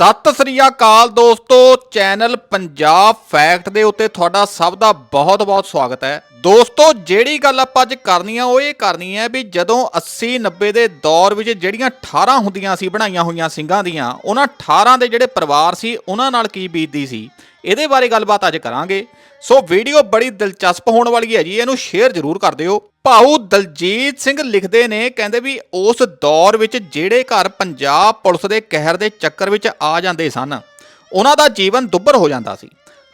ਸਤਿ ਸ੍ਰੀ ਅਕਾਲ ਦੋਸਤੋ, channel Punjab fact ਦੇ ਉੱਤੇ ਤੁਹਾਡਾ ਸਭ ਦਾ ਬਹੁਤ-ਬਹੁਤ ਸਵਾਗਤ ਹੈ। ਦੋਸਤੋ, ਜਿਹੜੀ ਗੱਲ ਆਪਾਂ ਅੱਜ ਕਰਨੀ ਆ, ਉਹ ਇਹ ਕਰਨੀ ਹੈ ਵੀ ਜਦੋਂ 80 90 ਦੇ ਦੌਰ ਵਿੱਚ ਜਿਹੜੀਆਂ 18 ਹੁੰਦੀਆਂ ਸੀ, ਬਣਾਈਆਂ ਹੋਈਆਂ ਸਿੰਘਾਂ ਦੀਆਂ, ਉਹਨਾਂ 18 ਦੇ ਜਿਹੜੇ ਪਰਿਵਾਰ ਸੀ, ਉਹਨਾਂ ਨਾਲ ਕੀ ਬੀਤਦੀ ਸੀ? ਇਹਦੇ ਬਾਰੇ ਗੱਲਬਾਤ ਅੱਜ ਕਰਾਂਗੇ। ਸੋ ਵੀਡੀਓ ਬੜੀ ਦਿਲਚਸਪ ਹੋਣ ਵਾਲੀ ਹੈ ਜੀ, ਇਹਨੂੰ ਸ਼ੇਅਰ ਜ਼ਰੂਰ ਕਰ ਦਿਓ। ਭਾਊ ਦਲਜੀਤ ਸਿੰਘ ਲਿਖਦੇ ਨੇ, ਕਹਿੰਦੇ ਵੀ ਉਸ ਦੌਰ ਵਿੱਚ ਜਿਹੜੇ ਘਰ ਪੰਜਾਬ ਪੁਲਿਸ ਦੇ ਕਹਿਰ ਦੇ ਚੱਕਰ ਵਿੱਚ ਆ ਜਾਂਦੇ ਸਨ, ਉਹਨਾਂ ਦਾ ਜੀਵਨ ਦੁੱਭਰ ਹੋ ਜਾਂਦਾ ਸੀ।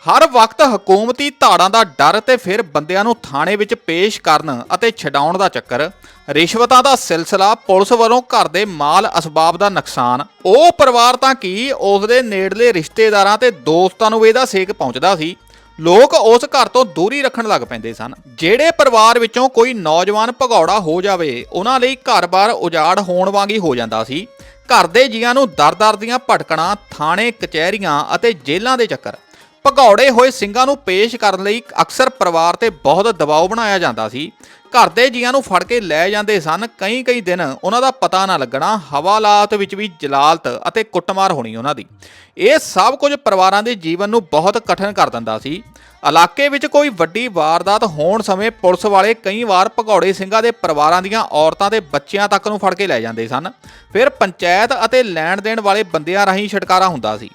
ਹਰ ਵਕਤ ਹਕੂਮਤੀ ਧਾੜਾਂ ਦਾ ਡਰ ਤੇ ਫਿਰ ਬੰਦਿਆਂ ਨੂੰ ਥਾਣੇ ਵਿੱਚ ਪੇਸ਼ ਕਰਨ ਅਤੇ ਛਡਾਉਣ ਦਾ ਚੱਕਰ। ਰਿਸ਼ਵਤਾਂ ਦਾ ਸਿਲਸਿਲਾ ਪੁਲਿਸ ਵੱਲੋਂ ਘਰ ਦੇ ਮਾਲ ਅਸਬਾਬ ਦਾ ਨੁਕਸਾਨ। ਉਹ ਪਰਿਵਾਰ ਤਾਂ ਕੀ, ਉਸ ਦੇ ਨੇੜਲੇ ਰਿਸ਼ਤੇਦਾਰਾਂ ਤੇ ਦੋਸਤਾਂ ਨੂੰ ਇਹਦਾ ਸੇਕ ਪਹੁੰਚਦਾ ਸੀ। ਲੋਕ ਉਸ ਘਰ ਤੋਂ ਦੂਰੀ ਰੱਖਣ ਲੱਗ ਪੈਂਦੇ ਸਨ। ਜਿਹੜੇ ਪਰਿਵਾਰ ਵਿੱਚੋਂ ਕੋਈ ਨੌਜਵਾਨ ਭਗੌੜਾ ਹੋ ਜਾਵੇ, ਉਹਨਾਂ ਲਈ ਘਰ-ਬਾਰ ਉਜਾੜ ਹੋਣ ਵਾਂਗੀ ਹੋ ਜਾਂਦਾ ਸੀ। ਘਰ ਦੇ ਜੀਆਂ ਨੂੰ ਦਰ-ਦਰ ਦੀਆਂ ਭਟਕਣਾ, ਥਾਣੇ, ਕਚਹਿਰੀਆਂ ਅਤੇ ਜੇਲ੍ਹਾਂ ਦੇ ਚੱਕਰ। ਭਗੌੜੇ ਹੋਏ ਸਿੰਘਾਂ ਨੂੰ ਪੇਸ਼ ਕਰਨ ਲਈ ਅਕਸਰ ਪਰਿਵਾਰ ਤੇ ਬਹੁਤ ਦਬਾਅ ਬਣਾਇਆ ਜਾਂਦਾ ਸੀ। ਘਰ ਦੇ ਜੀਆਂ ਨੂੰ ਫੜ ਕੇ ਲੈ ਜਾਂਦੇ ਸਨ। ਕਈ ਕਈ ਦਿਨ ਉਹਨਾਂ ਦਾ ਪਤਾ ਨਾ ਲੱਗਣਾ, ਹਵਾਲਾਤ ਵਿੱਚ ਵੀ ਜਲਾਲਤ ਅਤੇ ਕੁੱਟਮਾਰ ਹੋਣੀ ਉਹਨਾਂ ਦੀ। ਇਹ ਸਭ ਕੁਝ ਪਰਿਵਾਰਾਂ ਦੇ ਜੀਵਨ ਨੂੰ ਬਹੁਤ ਕਠਿਨ ਕਰ ਦਿੰਦਾ ਸੀ। ਇਲਾਕੇ ਵਿੱਚ ਕੋਈ ਵੱਡੀ ਵਾਰਦਾਤ ਹੋਣ ਸਮੇਂ ਪੁਲਿਸ ਵਾਲੇ ਕਈ ਵਾਰ ਭਗੌੜੇ ਸਿੰਘਾਂ ਦੇ ਪਰਿਵਾਰਾਂ ਦੀਆਂ ਔਰਤਾਂ ਤੇ ਬੱਚਿਆਂ ਤੱਕ ਨੂੰ ਫੜ ਕੇ ਲੈ ਜਾਂਦੇ ਸਨ। ਫਿਰ ਪੰਚਾਇਤ ਅਤੇ ਲੈਣ ਦੇਣ ਵਾਲੇ ਬੰਦਿਆਂ ਰਾਹੀਂ ਛੁਟਕਾਰਾ ਹੁੰਦਾ ਸੀ।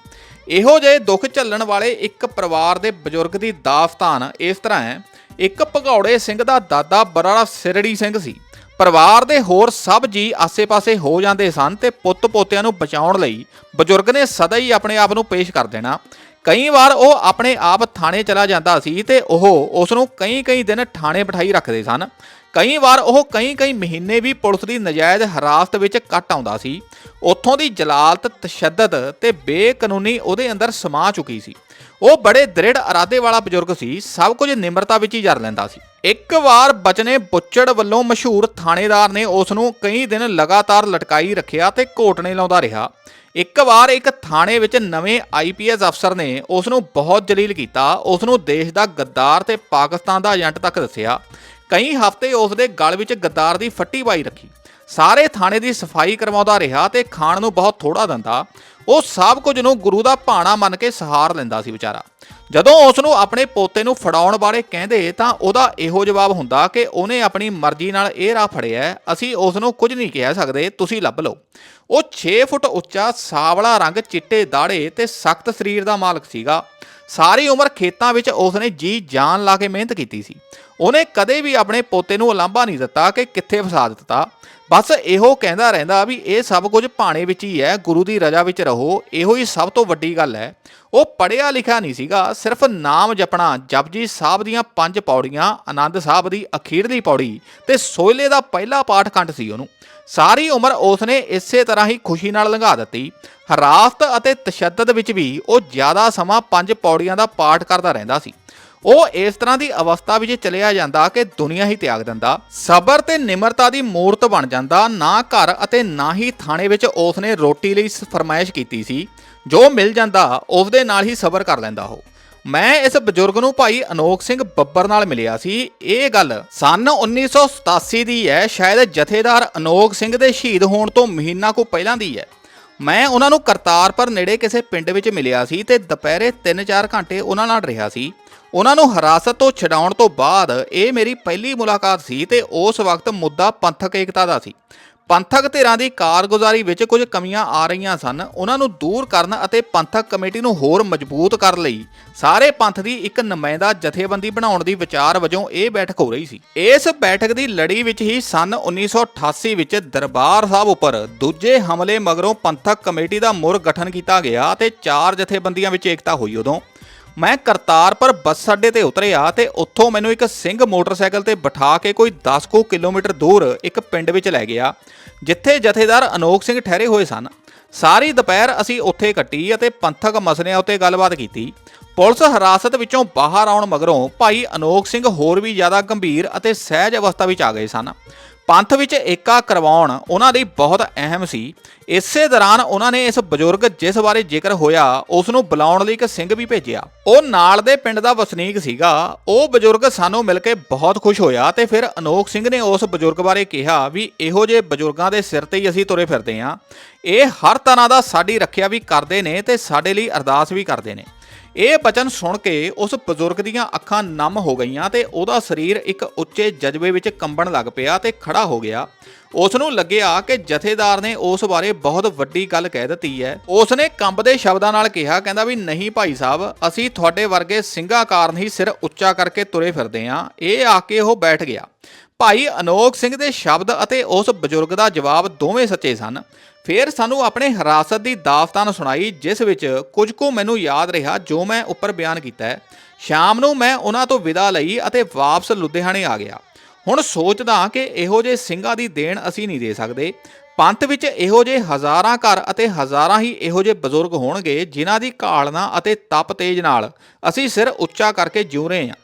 ਇਹੋ ਜਿਹੇ ਦੁੱਖ ਝੱਲਣ ਵਾਲੇ ਇੱਕ ਪਰਿਵਾਰ ਦੇ ਬਜ਼ੁਰਗ ਦੀ ਦਾਸਤਾਨ ਇਸ ਤਰ੍ਹਾਂ ਹੈ। ਇੱਕ ਭਗੌੜੇ ਸਿੰਘ ਦਾ ਦਾਦਾ ਬਰਾੜਾ ਸਿਰੜੀ ਸਿੰਘ ਸੀ। ਪਰਿਵਾਰ ਦੇ ਹੋਰ ਸਭ ਜੀ ਆਸੇ-ਪਾਸੇ ਹੋ ਜਾਂਦੇ ਸਨ ਤੇ ਪੁੱਤ ਪੋਤਿਆਂ ਨੂੰ ਬਚਾਉਣ ਲਈ ਬਜ਼ੁਰਗ ਨੇ ਸਦਾ ਹੀ ਆਪਣੇ ਆਪ ਨੂੰ ਪੇਸ਼ ਕਰ ਦੇਣਾ। ਕਈ ਵਾਰ ਉਹ ਆਪਣੇ ਆਪ ਥਾਣੇ ਚਲਾ ਜਾਂਦਾ ਸੀ ਤੇ ਉਹ ਉਸ ਨੂੰ ਕਈ-ਕਈ ਦਿਨ ਥਾਣੇ ਬਿਠਾਈ ਰੱਖਦੇ ਸਨ। ਕਈ ਵਾਰ ਉਹ ਕਈ-ਕਈ ਮਹੀਨੇ ਵੀ ਪੁਲਿਸ ਦੀ ਨਜਾਇਜ਼ ਹਰਾਸਤ ਵਿੱਚ ਕੱਟ ਆਉਂਦਾ ਸੀ। ਉੱਥੋਂ ਦੀ ਜਲਾਲਤ, ਤਸ਼ੱਦਦ ਤੇ ਬੇਕਾਨੂੰਨੀ ਉਹਦੇ ਅੰਦਰ ਸਮਾ ਚੁੱਕੀ ਸੀ। ਉਹ ਬੜੇ ਦ੍ਰਿੜ ਇਰਾਦੇ ਵਾਲਾ ਬਜ਼ੁਰਗ ਸੀ, ਸਭ ਕੁਝ ਨਿਮਰਤਾ ਵਿੱਚ ਹੀ ਜਰ ਲੈਂਦਾ ਸੀ। ਇੱਕ ਵਾਰ ਬਚਨੇ ਬੁੱਚੜ ਵੱਲੋਂ ਮਸ਼ਹੂਰ ਥਾਣੇਦਾਰ ਨੇ ਉਸ ਨੂੰ ਕਈ ਦਿਨ ਲਗਾਤਾਰ ਲਟਕਾਈ ਰੱਖਿਆ ਤੇ ਘੋਟਣੇ ਲਾਉਂਦਾ ਰਿਹਾ। ਇੱਕ ਵਾਰ ਇੱਕ ਥਾਣੇ ਵਿੱਚ ਨਵੇਂ ਆਈਪੀਐਸ ਅਫਸਰ ਨੇ ਉਸ ਨੂੰ ਬਹੁਤ ਜਲੀਲ ਕੀਤਾ। ਉਸ ਨੂੰ ਦੇਸ਼ ਦਾ ਗੱਦਾਰ ਤੇ ਪਾਕਿਸਤਾਨ ਦਾ ਏਜੰਟ ਤੱਕ ਦੱਸਿਆ। ਕਈ ਹਫ਼ਤੇ ਉਸ ਦੇ ਗਲ ਵਿੱਚ ਗੱਦਾਰ ਦੀ ਫੱਟੀ ਪਾਈ ਰੱਖੀ। ਸਾਰੇ ਥਾਣੇ ਦੀ ਸਫ਼ਾਈ ਕਰਵਾਉਂਦਾ ਰਿਹਾ ਤੇ ਖਾਣ ਨੂੰ ਬਹੁਤ ਥੋੜਾ ਦਿੰਦਾ। ਉਹ ਸਭ ਕੁਝ ਨੂੰ ਗੁਰੂ ਦਾ ਭਾਣਾ ਮੰਨ ਕੇ ਸਹਾਰ ਲੈਂਦਾ ਸੀ ਵਿਚਾਰਾ। ਜਦੋਂ ਉਸ ਨੂੰ ਆਪਣੇ ਪੋਤੇ ਨੂੰ ਫੜਾਉਣ ਬਾਰੇ ਕਹਿੰਦੇ ਤਾਂ ਉਹਦਾ ਇਹੋ ਜਵਾਬ ਹੁੰਦਾ ਕਿ ਉਹਨੇ ਆਪਣੀ ਮਰਜ਼ੀ ਨਾਲ ਇਹ ਰਾਹ ਫੜਿਆ, ਅਸੀਂ ਉਸ ਨੂੰ ਕੁਝ ਨਹੀਂ ਕਹਿ ਸਕਦੇ, ਤੁਸੀਂ ਲੱਭ ਲਓ। ਉਹ 6 ਫੁੱਟ ਉੱਚਾ ਸਾਵਲਾ ਰੰਗ ਚਿੱਟੇ ਦਾੜੇ ਤੇ ਸਖਤ ਸਰੀਰ ਦਾ ਮਾਲਕ ਸੀਗਾ। ਸਾਰੀ ਉਮਰ ਖੇਤਾਂ ਵਿੱਚ ਉਸਨੇ ਜੀ ਜਾਨ ਲਾ ਕੇ ਮਿਹਨਤ ਕੀਤੀ ਸੀ। ਉਹਨੇ ਕਦੇ ਵੀ ਆਪਣੇ ਪੋਤੇ ਨੂੰ ਉਲਾਂਭਾ ਨਹੀਂ ਦਿੱਤਾ ਕਿ ਕਿੱਥੇ ਫਸਾ ਦਿੱਤਾ। ਬਸ ਇਹੋ ਕਹਿੰਦਾ ਰਹਿੰਦਾ ਵੀ ਇਹ ਸਭ ਕੁਝ ਭਾਣੇ ਵਿੱਚ ਹੀ ਹੈ, ਗੁਰੂ ਦੀ ਰਜ਼ਾ ਵਿੱਚ ਰਹੋ, ਇਹੋ ਹੀ ਸਭ ਤੋਂ ਵੱਡੀ ਗੱਲ ਹੈ। ਉਹ ਪੜਿਆ ਲਿਖਿਆ ਨਹੀਂ ਸੀਗਾ, ਸਿਰਫ ਨਾਮ ਜਪਣਾ, ਜਪਜੀ ਸਾਹਿਬ ਦੀਆਂ ਪੰਜ ਪੌੜੀਆਂ, ਆਨੰਦ ਸਾਹਿਬ ਦੀ ਅਖੀਰਲੀ ਪੌੜੀ ਤੇ ਸੋਇਲੇ ਦਾ ਪਹਿਲਾ ਪਾਠ ਸੀ ਉਹਨੂੰ। ਸਾਰੀ ਉਮਰ ਉਸਨੇ ਇਸੇ ਤਰ੍ਹਾਂ ਹੀ ਖੁਸ਼ੀ ਨਾਲ ਲੰਘਾ ਦਿੱਤੀ। ਹਰਾਸਤ ਅਤੇ ਤਸ਼ੱਦਦ ਵਿੱਚ ਵੀ ਉਹ ਜ਼ਿਆਦਾ ਸਮਾਂ ਪੰਜ ਪੌੜੀਆਂ ਦਾ ਪਾਠ ਕਰਦਾ ਰਹਿੰਦਾ ਸੀ। ਉਹ ਇਸ ਤਰ੍ਹਾਂ ਦੀ ਅਵਸਥਾ ਵਿੱਚ ਚਲਿਆ ਜਾਂਦਾ ਕਿ ਦੁਨੀਆ ਹੀ ਤਿਆਗ ਦਿੰਦਾ, ਸਬਰ ਤੇ ਨਿਮਰਤਾ ਦੀ ਮੂਰਤ ਬਣ ਜਾਂਦਾ, ਨਾ ਘਰ ਅਤੇ ਨਾ ਹੀ ਥਾਣੇ ਵਿੱਚ ਉਸ ਨੇ ਰੋਟੀ ਲਈ ਫਰਮਾਇਸ਼ ਕੀਤੀ ਸੀ। ਜੋ ਮਿਲ ਜਾਂਦਾ ਉਸ ਦੇ ਨਾਲ ਹੀ ਸਬਰ ਕਰ ਲੈਂਦਾ ਉਹ। ਮੈਂ ਇਸ ਬਜ਼ੁਰਗ ਨੂੰ ਭਾਈ ਅਨੋਖ ਸਿੰਘ ਬੱਬਰ ਨਾਲ ਮਿਲਿਆ ਸੀ। ਇਹ ਗੱਲ ਸਨ 1987 ਦੀ ਹੈ, ਸ਼ਾਇਦ ਜਥੇਦਾਰ ਅਨੋਖ ਸਿੰਘ ਦੇ ਸ਼ਹੀਦ ਹੋਣ ਤੋਂ ਮਹੀਨਾ ਕੁ ਪਹਿਲਾਂ ਦੀ ਹੈ। ਮੈਂ ਉਹਨਾਂ ਨੂੰ ਕਰਤਾਰਪੁਰ ਨੇੜੇ ਕਿਸੇ ਪਿੰਡ ਵਿੱਚ ਮਿਲਿਆ ਸੀ ਤੇ ਦੁਪਹਿਰੇ 3-4 ਘੰਟੇ ਉਹਨਾਂ ਨਾਲ ਰਿਹਾ ਸੀ। ਉਹਨਾਂ ਨੂੰ ਹਰਾਸਤ ਤੋਂ ਛਡਾਉਣ ਤੋਂ ਬਾਅਦ ਇਹ ਮੇਰੀ ਪਹਿਲੀ ਮੁਲਾਕਾਤ ਸੀ ਤੇ ਉਸ ਵਕਤ ਮੁੱਦਾ ਪੰਥਕ ਏਕਤਾ ਦਾ ਸੀ। ਪੰਥਕ ਧਿਰਾਂ ਦੀ ਕਾਰਗੁਜ਼ਾਰੀ ਵਿੱਚ ਕੁਝ ਕਮੀਆਂ ਆ ਰਹੀਆਂ ਸਨ। ਉਹਨਾਂ ਨੂੰ ਦੂਰ ਕਰਨ ਅਤੇ ਪੰਥਕ ਕਮੇਟੀ ਨੂੰ ਹੋਰ ਮਜ਼ਬੂਤ ਕਰਨ ਲਈ। ਸਾਰੇ ਪੰਥ ਦੀ ਇੱਕ ਨੁਮਾਇੰਦਾ ਜਥੇਬੰਦੀ ਬਣਾਉਣ ਦੀ ਵਿਚਾਰ ਵਜੋਂ ਇਹ ਬੈਠਕ ਹੋ ਰਹੀ ਸੀ। ਇਸ ਬੈਠਕ ਦੀ ਲੜੀ ਵਿੱਚ ਹੀ ਸਨ 1988 ਵਿੱਚ ਦਰਬਾਰ ਸਾਹਿਬ ਉੱਪਰ ਦੂਜੇ ਹਮਲੇ ਮਗਰੋਂ ਪੰਥਕ ਕਮੇਟੀ ਦਾ ਮੁਰ ਗਠਨ ਕੀਤਾ ਗਿਆ ਤੇ ਚਾਰ ਜਥੇਬੰਦੀਆਂ ਵਿੱਚ ਏਕਤਾ ਹੋਈ ਉਦੋਂ। ਮੈਂ ਕਰਤਾਰਪੁਰ ਬੱਸ ਅੱਡੇ ਤੇ ਉਤਰਿਆ ਤੇ ਉੱਥੋਂ ਮੈਨੂੰ ਇੱਕ ਸਿੰਘ ਮੋਟਰਸਾਈਕਲ ਤੇ ਬਿਠਾ ਕੇ ਕੋਈ 10 ਕੁ ਕਿਲੋਮੀਟਰ ਦੂਰ ਇੱਕ ਪਿੰਡ ਵਿੱਚ ਲੈ ਗਿਆ, ਜਿੱਥੇ ਜਥੇਦਾਰ ਅਨੋਖ ਸਿੰਘ ਠਹਿਰੇ ਹੋਏ ਸਨ। ਸਾਰੀ ਦੁਪਹਿਰ ਅਸੀਂ ਉੱਥੇ ਕੱਟੀ ਅਤੇ ਪੰਥਕ ਮਸਲਿਆਂ ਉੱਤੇ ਗੱਲਬਾਤ ਕੀਤੀ। ਪੁਲਿਸ ਹਿਰਾਸਤ ਵਿੱਚੋਂ ਬਾਹਰ ਆਉਣ ਮਗਰੋਂ ਭਾਈ ਅਨੋਖ ਸਿੰਘ ਹੋਰ ਵੀ ਜ਼ਿਆਦਾ ਗੰਭੀਰ ਅਤੇ ਸਹਿਜ ਅਵਸਥਾ ਵਿੱਚ ਆ ਗਏ ਸਨ। ਪੰਥ ਵਿੱਚ ਏਕਾ ਕਰਵਾਉਣ ਉਹਨਾਂ ਲਈ ਬਹੁਤ ਅਹਿਮ ਸੀ। ਇਸੇ ਦੌਰਾਨ ਉਹਨਾਂ ਨੇ ਇਸ ਬਜ਼ੁਰਗ ਜਿਸ ਬਾਰੇ ਜ਼ਿਕਰ ਹੋਇਆ ਉਸ ਨੂੰ ਬੁਲਾਉਣ ਲਈ ਇੱਕ ਸਿੰਘ ਵੀ ਭੇਜਿਆ। ਉਹ ਨਾਲ ਦੇ ਪਿੰਡ ਦਾ ਵਸਨੀਕ ਸੀਗਾ। ਉਹ ਬਜ਼ੁਰਗ ਸਾਨੂੰ ਮਿਲ ਕੇ ਬਹੁਤ ਖੁਸ਼ ਹੋਇਆ ਤੇ ਫਿਰ ਅਨੋਖ ਸਿੰਘ ਨੇ ਉਸ ਬਜ਼ੁਰਗ ਬਾਰੇ ਕਿਹਾ ਵੀ ਇਹੋ ਜਿਹੇ ਬਜ਼ੁਰਗਾਂ ਦੇ ਸਿਰ ਤੇ ਹੀ ਅਸੀਂ ਤੁਰੇ ਫਿਰਦੇ ਹਾਂ। ਇਹ ਹਰ ਤਰ੍ਹਾਂ ਦਾ ਸਾਡੀ ਰੱਖਿਆ ਵੀ ਕਰਦੇ ਨੇ ਤੇ ਸਾਡੇ ਲਈ ਅਰਦਾਸ ਵੀ ਕਰਦੇ ਨੇ। ਇਹ ਬਚਨ ਸੁਣ ਕੇ ਉਸ ਬਜ਼ੁਰਗ ਦੀਆਂ ਅੱਖਾਂ ਨਮ ਹੋ ਗਈਆਂ ਤੇ ਉਹਦਾ ਸਰੀਰ ਇੱਕ ਉੱਚੇ ਜਜ਼ਬੇ ਵਿੱਚ ਕੰਬਣ ਲੱਗ ਪਿਆ ਤੇ ਖੜਾ ਹੋ ਗਿਆ। ਉਸ ਨੂੰ ਲੱਗਿਆ ਕਿ ਜਥੇਦਾਰ ਨੇ ਉਸ ਬਾਰੇ ਬਹੁਤ ਵੱਡੀ ਗੱਲ ਕਹਿ ਦਿੱਤੀ ਹੈ। ਉਸ ਨੇ ਕੰਬਦੇ ਸ਼ਬਦਾਂ ਨਾਲ ਕਿਹਾ, ਕਹਿੰਦਾ ਵੀ, ਨਹੀਂ ਭਾਈ ਸਾਹਿਬ, ਅਸੀਂ ਤੁਹਾਡੇ ਵਰਗੇ ਸਿੰਘਾਂ ਕਾਰਨ ਹੀ ਸਿਰ ਉੱਚਾ ਕਰਕੇ ਤੁਰੇ ਫਿਰਦੇ ਆਂ। ਇਹ ਆ ਕੇ ਉਹ ਬੈਠ ਗਿਆ। ਭਾਈ ਅਨੋਖ ਸਿੰਘ ਦੇ ਸ਼ਬਦ ਅਤੇ ਉਸ ਬਜ਼ੁਰਗ ਦਾ ਜਵਾਬ ਦੋਵੇਂ ਸੱਚੇ ਸਨ। ਫਿਰ ਸਾਨੂੰ ਆਪਣੇ ਹਿਰਾਸਤ ਦੀ ਦਾਸਤਾਨ ਸੁਣਾਈ, ਜਿਸ ਵਿੱਚ ਕੁਝ ਕੁ ਮੈਨੂੰ ਯਾਦ ਰਿਹਾ ਜੋ ਮੈਂ ਉੱਪਰ ਬਿਆਨ ਕੀਤਾ ਹੈ। ਸ਼ਾਮ ਨੂੰ ਮੈਂ ਉਹਨਾਂ ਤੋਂ ਵਿਦਾ ਲਈ ਅਤੇ ਵਾਪਸ ਲੁਧਿਆਣੇ ਆ ਗਿਆ। ਹੁਣ ਸੋਚਦਾ ਕਿ ਇਹੋ ਜਿਹੇ ਸਿੰਘਾਂ ਦੀ ਦੇਣ ਅਸੀਂ ਨਹੀਂ ਦੇ ਸਕਦੇ। ਪੰਥ ਵਿੱਚ ਇਹੋ ਜਿਹੇ ਹਜ਼ਾਰਾਂ ਘਰ ਅਤੇ ਹਜ਼ਾਰਾਂ ਹੀ ਇਹੋ ਜਿਹੇ ਬਜ਼ੁਰਗ ਹੋਣਗੇ, ਜਿਨ੍ਹਾਂ ਦੀ ਘਾਲਣਾ ਅਤੇ ਤਪ ਤੇਜ ਨਾਲ ਅਸੀਂ ਸਿਰ ਉੱਚਾ ਕਰਕੇ ਜਿਉ ਰਹੇ ਹਾਂ।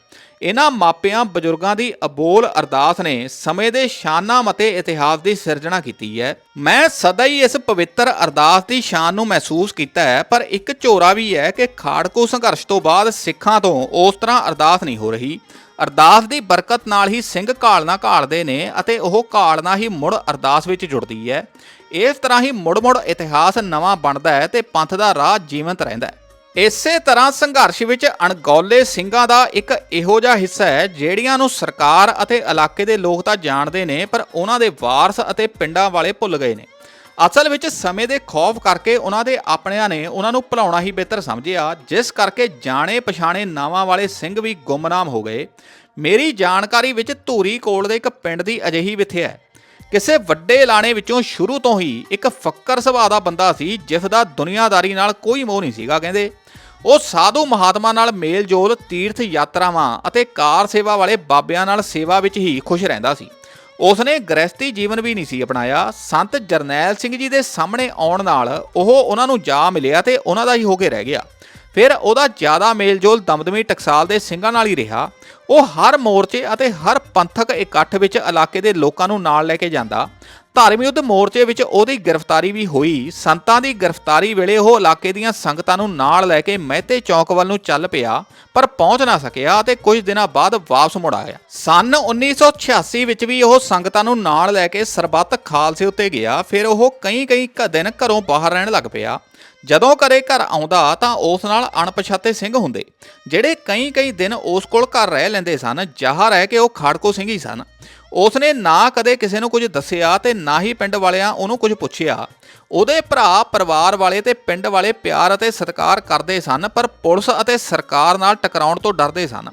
ਇਹਨਾਂ ਮਾਪਿਆਂ ਬਜ਼ੁਰਗਾਂ ਦੀ ਅਬੋਲ ਅਰਦਾਸ ਨੇ ਸਮੇਂ ਦੇ ਸ਼ਾਨਾਂ ਮਤੇ ਇਤਿਹਾਸ ਦੀ ਸਿਰਜਣਾ ਕੀਤੀ ਹੈ। ਮੈਂ ਸਦਾ ਹੀ ਇਸ ਪਵਿੱਤਰ ਅਰਦਾਸ ਦੀ ਸ਼ਾਨ ਨੂੰ ਮਹਿਸੂਸ ਕੀਤਾ ਹੈ, ਪਰ ਇੱਕ ਝੋਰਾ ਵੀ ਹੈ ਕਿ ਖਾੜਕੂ ਸੰਘਰਸ਼ ਤੋਂ ਬਾਅਦ ਸਿੱਖਾਂ ਤੋਂ ਉਸ ਤਰ੍ਹਾਂ ਅਰਦਾਸ ਨਹੀਂ ਹੋ ਰਹੀ। ਅਰਦਾਸ ਦੀ ਬਰਕਤ ਨਾਲ ਹੀ ਸਿੰਘ ਘਾਲਣਾ ਘਾਲਦੇ ਨੇ ਅਤੇ ਉਹ ਘਾਲਣਾ ਹੀ ਮੁੜ ਅਰਦਾਸ ਵਿੱਚ ਜੁੜਦੀ ਹੈ। ਇਸ ਤਰ੍ਹਾਂ ਹੀ ਮੁੜ-ਮੁੜ ਇਤਿਹਾਸ ਨਵਾਂ ਬਣਦਾ ਹੈ ਤੇ ਪੰਥ ਦਾ ਰਾਹ ਜੀਵੰਤ ਰਹਿੰਦਾ ਹੈ। ਇਸੇ ਤਰ੍ਹਾਂ ਸੰਘਰਸ਼ ਵਿੱਚ ਅਣਗੌਲੇ ਸਿੰਘਾਂ ਦਾ ਇੱਕ ਇਹੋ ਜਿਹਾ ਹਿੱਸਾ ਹੈ, ਜਿਹੜੀਆਂ ਨੂੰ ਸਰਕਾਰ ਅਤੇ ਇਲਾਕੇ ਦੇ ਲੋਕ ਤਾਂ ਜਾਣਦੇ ਨੇ, ਪਰ ਉਹਨਾਂ ਦੇ ਵਾਰਸ ਅਤੇ ਪਿੰਡਾਂ ਵਾਲੇ ਭੁੱਲ ਗਏ ਨੇ। ਅਸਲ ਵਿੱਚ ਸਮੇਂ ਦੇ ਖੌਫ ਕਰਕੇ ਉਹਨਾਂ ਦੇ ਆਪਣਿਆਂ ਨੇ ਉਹਨਾਂ ਨੂੰ ਭੁਲਾਉਣਾ ਹੀ ਬਿਹਤਰ ਸਮਝਿਆ। ਜਿਸ ਕਰਕੇ ਜਾਣੇ ਪਛਾਣੇ ਨਾਵਾਂ ਵਾਲੇ ਸਿੰਘ ਵੀ ਗੁੰਮਨਾਮ ਹੋ ਗਏ। ਮੇਰੀ ਜਾਣਕਾਰੀ ਵਿੱਚ ਧੂਰੀ ਕੋਲ ਦੇ ਇੱਕ ਪਿੰਡ ਦੀ ਅਜਿਹੀ ਵਿਥਿਆ ਹੈ। ਕਿਸੇ ਵੱਡੇ ਲਾਣੇ ਵਿੱਚੋਂ ਸ਼ੁਰੂ ਤੋਂ ਹੀ ਇੱਕ ਫੱਕਰ ਸੁਭਾਅ ਦਾ ਬੰਦਾ ਸੀ, ਜਿਸ ਦਾ ਦੁਨੀਆਦਾਰੀ ਨਾਲ ਕੋਈ ਮੋਹ ਨਹੀਂ ਸੀਗਾ, ਕਹਿੰਦੇ। ਉਹ ਸਾਧੂ ਮਹਾਤਮਾ ਨਾਲ ਮੇਲ-ਜੋਲ, ਤੀਰਥ ਯਾਤਰਾਵਾਂ ਅਤੇ ਕਾਰ ਸੇਵਾ ਵਾਲੇ ਬਾਬਿਆਂ ਨਾਲ ਸੇਵਾ ਵਿੱਚ ਹੀ ਖੁਸ਼ ਰਹਿੰਦਾ ਸੀ। ਉਸਨੇ ਗ੍ਰਸਤੀ ਜੀਵਨ ਵੀ ਨਹੀਂ ਸੀ ਅਪਣਾਇਆ। ਸੰਤ ਜਰਨੈਲ ਸਿੰਘ ਜੀ ਦੇ ਸਾਹਮਣੇ ਆਉਣ ਨਾਲ ਉਹ ਉਹਨਾਂ ਨੂੰ ਜਾ ਮਿਲਿਆ ਤੇ ਉਹਨਾਂ ਦਾ ਹੀ ਹੋ ਕੇ ਰਹਿ ਗਿਆ। ਫਿਰ ਉਹਦਾ ਜ਼ਿਆਦਾ ਮੇਲਜੋਲ ਦਮਦਮੀ ਟਕਸਾਲ ਦੇ ਸਿੰਘਾਂ ਨਾਲ ਹੀ ਰਿਹਾ। ਉਹ ਹਰ ਮੋਰਚੇ ਅਤੇ ਹਰ ਪੰਥਕ ਇਕੱਠ ਵਿੱਚ ਇਲਾਕੇ ਦੇ ਲੋਕਾਂ ਨੂੰ ਨਾਲ ਲੈ ਕੇ ਜਾਂਦਾ। ਧਾਰਮਿਕ ਯੁੱਧ ਮੋਰਚੇ ਵਿੱਚ ਉਹਦੀ ਗ੍ਰਿਫਤਾਰੀ ਵੀ ਹੋਈ। ਸੰਤਾਂ ਦੀ ਗ੍ਰਿਫਤਾਰੀ ਵੇਲੇ ਉਹ ਇਲਾਕੇ ਦੀਆਂ ਸੰਗਤਾਂ ਨੂੰ ਨਾਲ ਲੈ ਕੇ ਮਹਿਤੇ ਚੌਕ ਵੱਲ ਨੂੰ ਚੱਲ ਪਿਆ, ਪਰ ਪਹੁੰਚ ਨਾ ਸਕਿਆ ਤੇ ਕੁਝ ਦਿਨਾਂ ਬਾਅਦ ਵਾਪਸ ਮੁੜ ਆਇਆ। ਸਨ 1986 ਵਿੱਚ ਵੀ ਉਹ ਸੰਗਤਾਂ ਨੂੰ ਨਾਲ ਲੈ ਕੇ ਸਰਬੱਤ ਖਾਲਸੇ ਉੱਤੇ ਗਿਆ, ਫਿਰ ਉਹ ਕਈ ਕਈ ਦਿਨ ਘਰੋਂ ਬਾਹਰ ਰਹਿਣ ਲੱਗ ਪਿਆ। ਜਦੋਂ ਕਰੇ ਘਰ ਆਉਂਦਾ ਤਾਂ ਉਸ ਨਾਲ ਅਣਪਛਾਤੇ ਸਿੰਘ ਹੁੰਦੇ, ਜਿਹੜੇ ਕਈ ਕਈ ਦਿਨ ਉਸ ਕੋਲ ਘਰ ਰਹਿ ਲੈਂਦੇ ਸਨ ਜ਼ਾਹਰ ਹੈ ਕਿ ਉਹ ਖਾੜਕੋ ਸਿੰਘ ਹੀ ਸਨ। ਉਸਨੇ ਨਾ ਕਦੇ ਕਿਸੇ ਨੂੰ ਕੁਝ ਦੱਸਿਆ ਤੇ ਨਾ ਹੀ ਪਿੰਡ ਵਾਲਿਆਂ ਉਹਨੂੰ ਕੁਝ ਪੁੱਛਿਆ। ਉਹਦੇ ਭਰਾ, ਪਰਿਵਾਰ ਵਾਲੇ ਤੇ ਪਿੰਡ ਵਾਲੇ ਪਿਆਰ ਅਤੇ ਸਤਿਕਾਰ ਕਰਦੇ ਸਨ, ਪਰ ਪੁਲਿਸ ਅਤੇ ਸਰਕਾਰ ਨਾਲ ਟਕਰਾਉਣ ਤੋਂ ਡਰਦੇ ਸਨ।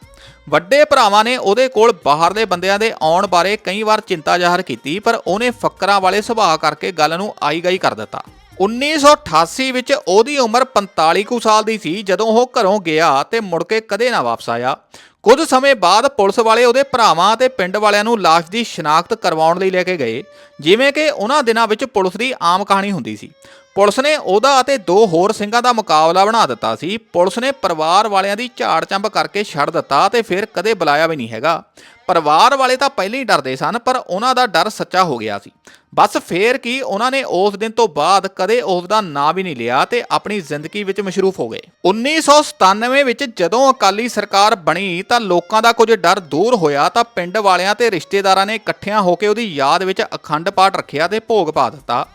ਵੱਡੇ ਭਰਾਵਾਂ ਨੇ ਉਹਦੇ ਕੋਲ ਬਾਹਰਲੇ ਬੰਦਿਆਂ ਦੇ ਆਉਣ ਬਾਰੇ ਕਈ ਵਾਰ ਚਿੰਤਾ ਜ਼ਾਹਰ ਕੀਤੀ, ਪਰ ਉਹਨੇ ਫੱਕਰਾਂ ਵਾਲੇ ਸੁਭਾਅ ਕਰਕੇ ਗੱਲ ਨੂੰ ਆਈ ਗਈ ਕਰ ਦਿੱਤਾ। 1988 ਵਿੱਚ ਉਹਦੀ ਉਮਰ 45 ਕੁ ਸਾਲ ਦੀ ਸੀ, ਜਦੋਂ ਉਹ ਘਰੋਂ ਗਿਆ ਤੇ ਮੁੜ ਕੇ ਕਦੇ ਨਾ ਵਾਪਸ ਆਇਆ। ਕੁਝ ਸਮੇਂ ਬਾਅਦ ਪੁਲਿਸ ਵਾਲੇ ਉਹਦੇ ਭਰਾਵਾਂ ਅਤੇ ਪਿੰਡ ਵਾਲਿਆਂ ਨੂੰ ਲਾਸ਼ ਦੀ ਸ਼ਨਾਖਤ ਕਰਵਾਉਣ ਲਈ ਲੈ ਕੇ ਗਏ, ਜਿਵੇਂ ਕਿ ਉਹਨਾਂ ਦਿਨਾਂ ਵਿੱਚ ਪੁਲਿਸ ਦੀ ਆਮ ਕਹਾਣੀ ਹੁੰਦੀ ਸੀ। ਪੁਲਿਸ ਨੇ ਉਹਦਾ ਅਤੇ ਦੋ ਹੋਰ ਸਿੰਘਾਂ ਦਾ ਮੁਕਾਬਲਾ ਬਣਾ ਦਿੱਤਾ ਸੀ। ਪੁਲਿਸ ਨੇ ਪਰਿਵਾਰ ਵਾਲਿਆਂ ਦੀ ਝਾੜ ਚੰਬ ਕਰਕੇ ਛੱਡ ਦਿੱਤਾ ਤੇ ਫਿਰ ਕਦੇ ਬੁਲਾਇਆ ਵੀ ਨਹੀਂ ਹੈਗਾ। ਪਰਿਵਾਰ ਵਾਲੇ ਤਾਂ ਪਹਿਲਾਂ ਹੀ ਡਰਦੇ ਸਨ, ਪਰ ਉਹਨਾਂ ਦਾ ਡਰ ਸੱਚਾ ਹੋ ਗਿਆ ਸੀ। ਬਸ ਫੇਰ ਕੀ ਉਹਨਾਂ ਨੇ ਉਸ ਦਿਨ ਤੋਂ ਬਾਅਦ ਕਦੇ ਉਸ ਦਾ ਨਾਂ ਵੀ ਨਹੀਂ ਲਿਆ ਤੇ ਆਪਣੀ ਜ਼ਿੰਦਗੀ ਵਿੱਚ ਮਸ਼ਰੂਫ ਹੋ ਗਏ। 1997 ਵਿੱਚ ਜਦੋਂ ਅਕਾਲੀ ਸਰਕਾਰ ਬਣੀ ਤਾਂ ਲੋਕਾਂ ਦਾ ਕੁਝ ਡਰ ਦੂਰ ਹੋਇਆ ਤਾਂ ਪਿੰਡ ਵਾਲਿਆਂ ਤੇ ਰਿਸ਼ਤੇਦਾਰਾਂ ਨੇ ਇਕੱਠਿਆਂ ਹੋ ਕੇ ਉਹਦੀ ਯਾਦ ਵਿੱਚ ਅਖੰਡ ਪਾਠ ਰੱਖਿਆ ਤੇ ਭੋਗ ਪਾ ਦਿੱਤਾ।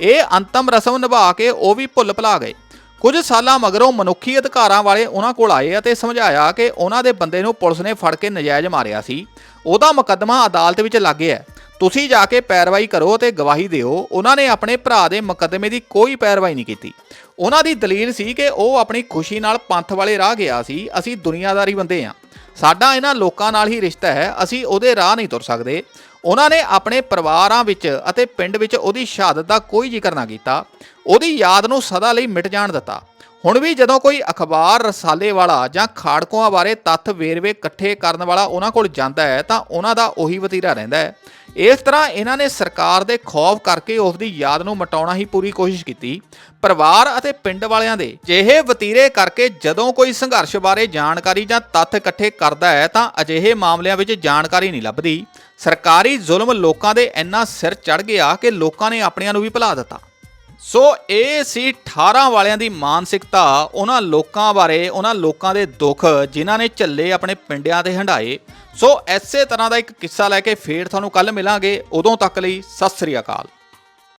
ਇਹ ਅੰਤਮ ਰਸਮ ਨਿਭਾ ਕੇ ਉਹ ਵੀ ਭੁੱਲ ਭੁਲਾ ਗਏ। ਕੁਝ ਸਾਲਾਂ ਮਗਰੋਂ ਮਨੁੱਖੀ ਅਧਿਕਾਰਾਂ ਵਾਲੇ ਉਹਨਾਂ ਕੋਲ ਆਏ ਅਤੇ ਸਮਝਾਇਆ ਕਿ ਉਹਨਾਂ ਦੇ ਬੰਦੇ ਨੂੰ ਪੁਲਿਸ ਨੇ ਫੜ ਕੇ ਨਜਾਇਜ਼ ਮਾਰਿਆ ਸੀ। ਉਹਦਾ ਮੁਕੱਦਮਾ ਅਦਾਲਤ ਵਿੱਚ ਲੱਗ ਗਿਆ ਤੁਸੀਂ ਜਾ ਕੇ ਪੈਰਵਾਈ ਕਰੋ ਅਤੇ ਗਵਾਹੀ ਦਿਓ। ਉਹਨਾਂ ਨੇ ਆਪਣੇ ਭਰਾ ਦੇ ਮੁਕੱਦਮੇ ਦੀ ਕੋਈ ਪੈਰਵਾਈ ਨਹੀਂ ਕੀਤੀ। ਉਹਨਾਂ ਦੀ ਦਲੀਲ ਸੀ ਕਿ ਉਹ ਆਪਣੀ ਖੁਸ਼ੀ ਨਾਲ ਪੰਥ ਵਾਲੇ ਰਾਹ ਗਿਆ ਸੀ, ਅਸੀਂ ਦੁਨੀਆਦਾਰੀ ਬੰਦੇ ਹਾਂ ਸਾਡਾ ਇਹਨਾਂ ਲੋਕਾਂ ਨਾਲ ਹੀ ਰਿਸ਼ਤਾ ਹੈ, ਅਸੀਂ ਉਹਦੇ ਰਾਹ ਨਹੀਂ ਤੁਰ ਸਕਦੇ। ਉਹਨਾਂ ਨੇ ਆਪਣੇ ਪਰਿਵਾਰਾਂ ਵਿੱਚ ਅਤੇ ਪਿੰਡ ਵਿੱਚ ਉਹਦੀ ਸ਼ਹਾਦਤ ਦਾ ਕੋਈ ਜ਼ਿਕਰ ਨਾ ਕੀਤਾ। ਉਹਦੀ ਯਾਦ ਨੂੰ ਸਦਾ ਲਈ ਮਿਟ ਜਾਣ ਦਿੱਤਾ। ਹੁਣ ਵੀ ਜਦੋਂ ਕੋਈ ਅਖਬਾਰ, ਰਸਾਲੇ ਵਾਲਾ ਜਾਂ ਖਾੜਕੂਆਂ ਬਾਰੇ ਤੱਥ ਵੇਰਵੇ ਇਕੱਠੇ ਕਰਨ ਵਾਲਾ ਉਹਨਾਂ ਕੋਲ ਜਾਂਦਾ ਹੈ, ਤਾਂ ਉਹਨਾਂ ਦਾ ਉਹੀ ਵਤੀਰਾ ਰਹਿੰਦਾ ਹੈ। ਇਸ ਤਰ੍ਹਾਂ ਇਹਨਾਂ ਨੇ ਸਰਕਾਰ ਦੇ ਖੌਫ ਕਰਕੇ ਉਸ ਦੀ ਯਾਦ ਨੂੰ ਮਟਾਉਣਾ ਹੀ ਪੂਰੀ ਕੋਸ਼ਿਸ਼ ਕੀਤੀ। ਪਰਿਵਾਰ ਅਤੇ ਪਿੰਡ ਵਾਲਿਆਂ ਦੇ ਜਿਹੇ ਵਤੀਰੇ ਕਰਕੇ ਜਦੋਂ ਕੋਈ ਸੰਘਰਸ਼ ਬਾਰੇ ਜਾਣਕਾਰੀ ਜਾਂ ਤੱਥ ਇਕੱਠੇ ਕਰਦਾ ਹੈ ਤਾਂ ਅਜਿਹੇ ਮਾਮਲਿਆਂ ਵਿੱਚ ਜਾਣਕਾਰੀ ਨਹੀਂ ਲੱਭਦੀ। ਸਰਕਾਰੀ ਜ਼ੁਲਮ ਲੋਕਾਂ ਦੇ ਇੰਨਾ ਸਿਰ ਚੜ ਗਿਆ ਕਿ ਲੋਕਾਂ ਨੇ ਆਪਣਿਆਂ ਨੂੰ ਵੀ ਭੁਲਾ ਦਿੱਤਾ। ਸੋ ਇਹ ਸੀ 18 ਵਾਲਿਆਂ ਦੀ ਮਾਨਸਿਕਤਾ, ਉਹਨਾਂ ਲੋਕਾਂ ਬਾਰੇ, ਉਹਨਾਂ ਲੋਕਾਂ ਦੇ ਦੁੱਖ, ਜਿਨ੍ਹਾਂ ਨੇ ਝੱਲੇ ਆਪਣੇ ਪਿੰਡਿਆਂ ਤੇ ਹੰਡਾਏ ਸੋ ਐਸੇ ਤਰ੍ਹਾਂ ਦਾ ਇੱਕ ਕਿੱਸਾ ਲੈ ਕੇ ਫੇਰ ਤੁਹਾਨੂੰ ਕੱਲ ਮਿਲਾਂਗੇ। ਉਦੋਂ ਤੱਕ ਲਈ ਸਤਿ ਸ੍ਰੀ ਅਕਾਲ।